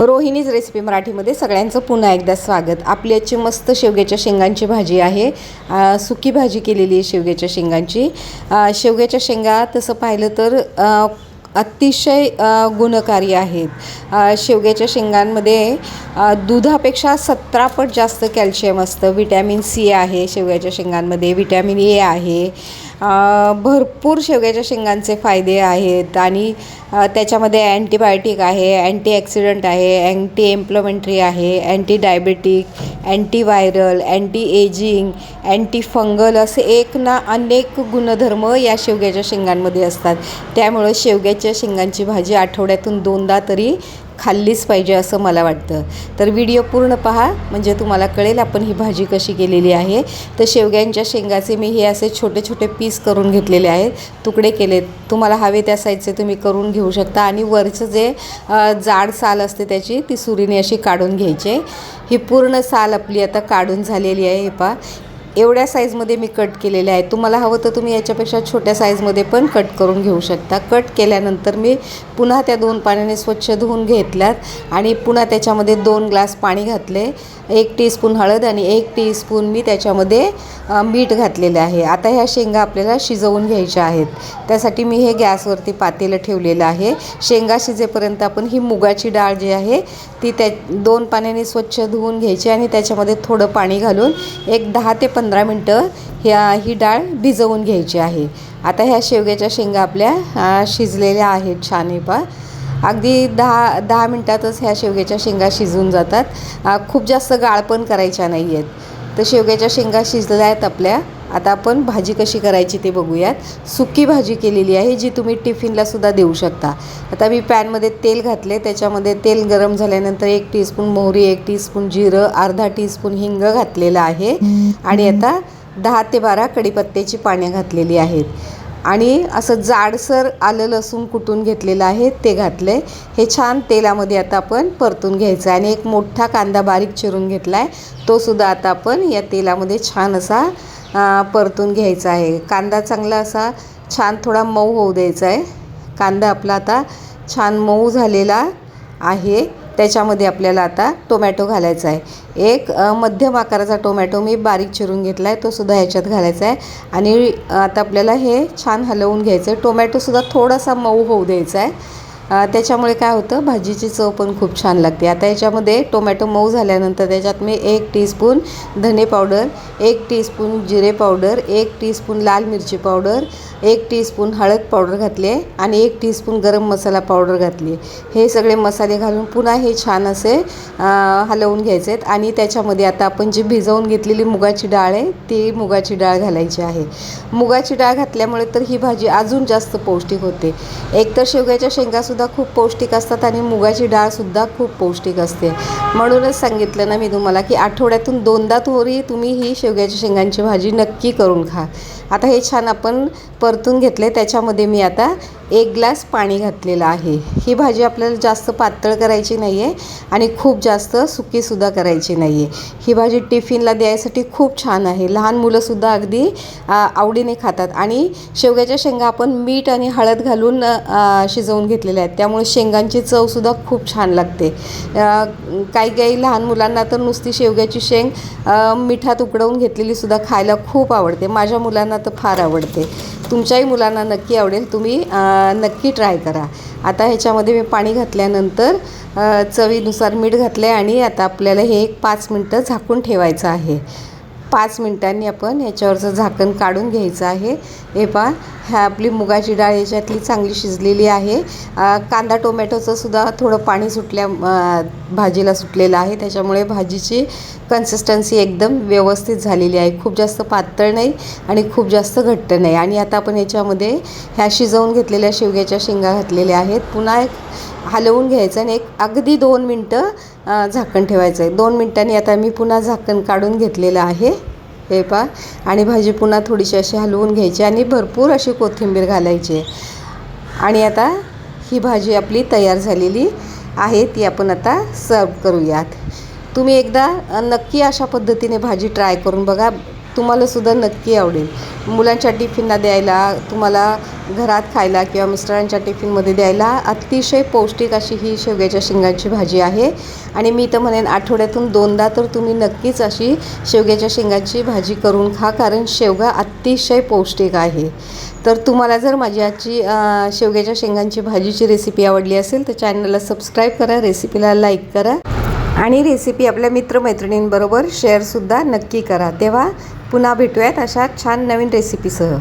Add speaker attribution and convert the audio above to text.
Speaker 1: Rohini's recipe मराठीमध्ये. सगळ्यांचं पुन्हा एकदा स्वागत. आपली आजची मस्त शेवग्याच्या शेंगांची भाजी आहे. सुकी भाजी केलेली आहे शेवग्याच्या शेंगांची. शेवग्याच्या शेंगा तसं पाहिलं तर अतिशय गुणकारी आहेत. शेवग्याच्या शेंगांमध्ये दुधापेक्षा सतरा पट जास्त कॅल्शियम असतं. विटॅमिन सी आहे शेवग्याच्या शेंगांमध्ये. विटॅमिन ए आहे. भरपूर शेवग्याच्या शेंगांचे फायदे आहेत आणि त्याच्यामध्ये अँटीबायोटिक आहे अँटीऑक्सिडंट आहे अँटी एम्प्लमेंटरी आहे anti diabetic antiviral anti ageing anti fungal असे एक ना अनेक गुणधर्म या शेवग्याच्या शेंगांमध्ये असतात. त्यामुळं शेवग्याच्या शेंगांची भाजी आठवड्यातून दोनदा तरी खाल्लीच पाहिजे असं मला वाटतं. तर व्हिडिओ पूर्ण पहा म्हणजे तुम्हाला कळेल आपण ही भाजी कशी केलेली आहे. तर शेवग्यांच्या शेंगाचे मी हे असे छोटे छोटे पीस करून घेतलेले आहेत. तुकडे केले तुम्हाला हवे त्या साईजचे तुम्ही करून घेऊ शकता. आणि वरचं जे जाड साल असते त्याची ती सुरीने अशी काढून घ्यायची. ही पूर्ण साल आपली आता काढून झालेली आहे हे पहा. एवढ्या साईजमध्ये मी कट केलेले आहे तुम्हाला हवं तर तुम्ही याच्यापेक्षा छोट्या साईजमध्ये पण कट करून घेऊ शकता. कट केल्यानंतर मी पुन्हा त्या दोन पाण्याने स्वच्छ धुवून घेतल्यात आणि पुन्हा त्याच्यामध्ये दोन ग्लास पाणी घातले. एक टीस्पून हळद आणि एक टीस्पून मी त्याच्यामध्ये मीठ घातलेलं आहे. आता ह्या शेंगा आपल्याला शिजवून घ्यायच्या आहेत. त्यासाठी मी हे गॅसवरती पातेलं ठेवलेलं आहे. शेंगा शिजेपर्यंत आपण ही मुगाची डाळ जी आहे ती त्या दोन पाण्याने स्वच्छ धुवून घ्यायची आणि त्याच्यामध्ये थोडं पाणी घालून एक दहा ते पंधरा पंधरा मिनटं ह्या ही डाळ भिजवून घ्यायची आहे. आता ह्या शेवग्याच्या शेंगा आपल्या शिजलेल्या आहेत छान हे पहा अगदी दहा दहा मिनटातच ह्या शेवग्याच्या शेंगा शिजून जातात. खूप जास्त गाळ पण करायच्या नाही आहेत तर शेवग्याच्या शेंगा शिजल्या आहेत आपल्या. आता आपण भाजी कशी करायची ते बघूयात. सुकी भाजी केलेली आहे जी तुम्ही टिफिनलासुद्धा देऊ शकता. आता मी पॅनमध्ये तेल घातले त्याच्यामध्ये तेल गरम झाल्यानंतर एक टीस्पून मोहरी एक टीस्पून जिरं अर्धा टीस्पून हिंग घातलेलं आहे. आणि आता दहा ते बारा कडीपत्त्याची पाने घातलेली आहेत. आणि असं जाडसर आलं लसूण कुटून घेतलेलं आहे ते घातलं आहे हे छान तेलामध्ये आता आपण परतून घ्यायचं आहे आणि एक मोठा कांदा बारीक चिरून घेतला आहे तोसुद्धा आता आपण या तेलामध्ये छान असा परतून घ्यायचा आहे. कांदा चांगला असा छान थोडा मऊ होऊ द्यायचा आहे. कांदा आपला आता छान मऊ झालेला आहे. त्याच्यामध्ये आपल्याला आता टोमॅटो घालायचा आहे. एक मध्यम आकाराचा टोमॅटो मी बारीक चिरून घेतला आहे तो सुद्धा ह्याच्यात घालायचा आहे. आणि आता आपल्याला हे छान हलवून घ्यायचं आहे. टोमॅटोसुद्धा थोडासा मऊ होऊ द्यायचा आहे. त्याच्यामुळे काय होतं भाजीची चव पण खूप छान लागते. आता याच्यामध्ये टोमॅटो मऊ झाल्यानंतर त्याच्यात मी एक टीस्पून धने पावडर एक टीस्पून जिरे पावडर एक टीस्पून लाल मिरची पावडर एक टीस्पून हळद पावडर घातली आहे आणि एक टीस्पून गरम मसाला पावडर घातली आहे. हे सगळे मसाले घालून पुन्हा हे छान असे हलवून घ्यायचे आहेत आणि त्याच्यामध्ये आता आपण जी भिजवून घेतलेली मुगाची डाळ आहे ती मुगाची डाळ घालायची आहे. मुगाची डाळ घातल्यामुळे तर ही भाजी अजून जास्त पौष्टिक होते. एकतर शेवग्याच्या शेंगासुद्धा खूप पौष्टिक असतात आणि मुगाची डाळसुद्धा खूप पौष्टिक असते. म्हणूनच सांगितलं ना मी तुम्हाला की आठवड्यातून दोनदा तोरी तुम्ही ही शेवग्याच्या शेंगांची भाजी नक्की करून खा. आता हे छान आपण परतून घेतले त्याच्यामध्ये मी आता एक ग्लास पाणी घातलेलं आहे. ही भाजी आपल्याला जास्त पातळ करायची नाही आहे आणि खूप जास्त सुकीसुद्धा करायची नाही आहे ही भाजी टिफिनला द्यायसाठी खूप छान आहे. लहान मुलंसुद्धा अगदी आवडीने खातात. आणि शेवग्याच्या शेंगा आपण मीठ आणि हळद घालून शिजवून घेतलेल्या आहेत. त्यामुळे शेंगांची चवसुद्धा खूप छान लागते. काही काही लहान मुलांना तर नुसती शेवग्याची शेंग मिठात उकडवून घेतलेलीसुद्धा खायला खूप आवडते. माझ्या मुलांना तर फार आवडते. तुमच्याही मुलांना नक्की आवडेल. तुम्ही आ, नक्की ट्राय करा. आता ह्याच्यामध्ये मी पाणी घातल्यानंतर चवीनुसार मीठ घातलं आहे आणि आता आपल्याला हे एक पाच मिनटं झाकून ठेवायचं आहे. पाच मिनटांनी आपण ह्याच्यावरचं झाकण काढून घ्यायचं आहे. हे पहा ह्या आपली मुगाची डाळ याच्यातली चांगली शिजलेली आहे. कांदा टोमॅटोचं सुद्धा थोडं पाणी सुटल्या भाजीला सुटलेलं आहे. त्याच्यामुळे भाजीची कन्सिस्टन्सी एकदम व्यवस्थित झालेली आहे. खूप जास्त पातळ नाही आणि खूप जास्त घट्ट नाही. आणि आता आपण याच्यामध्ये ह्या शिजवून घेतलेल्या शेवग्याच्या शेंगा घातलेल्या आहेत. पुन्हा एक हलवून घ्यायचं आणि एक अगदी दोन मिनटं झाकण ठेवायचं आहे. दोन मिनटांनी आता मी पुन्हा झाकण काढून घेतलेलं आहे. हे पहा. आणि भाजी पुन्हा थोडीशी अशी हलवून घ्यायची आणि भरपूर अशी कोथिंबीर घालायची. आणि आता ही भाजी आपली तयार झालेली आहे ती आपण आता सर्व करूयात. तुम्ही एकदा नक्की अशा पद्धतीने भाजी ट्राय करून बघा. तुम्हालासुद्धा नक्की आवडेल. मुलांच्या टिफिनला द्यायला तुम्हाला घरात खायला किंवा मिस्टरांच्या टिफिनमध्ये द्यायला अतिशय पौष्टिक अशी ही शेवग्याच्या शेंगांची भाजी आहे. आणि मी तर म्हणेन आठवड्यातून दोनदा तर तुम्ही नक्कीच अशी शेवग्याच्या शेंगांची भाजी करून खा कारण शेवगा अतिशय पौष्टिक आहे. तर तुम्हाला जर माझी आजची शेवग्याच्या शेंगांची भाजीची रेसिपी आवडली असेल तर चॅनलला सबस्क्राईब करा रेसिपीला लाईक करा आणि रेसिपी आपल्या मित्रमैत्रिणींबरोबर शेअरसुद्धा नक्की करा. तेव्हा पुन्हा भेटूयात अशा छान नवीन रेसिपीसह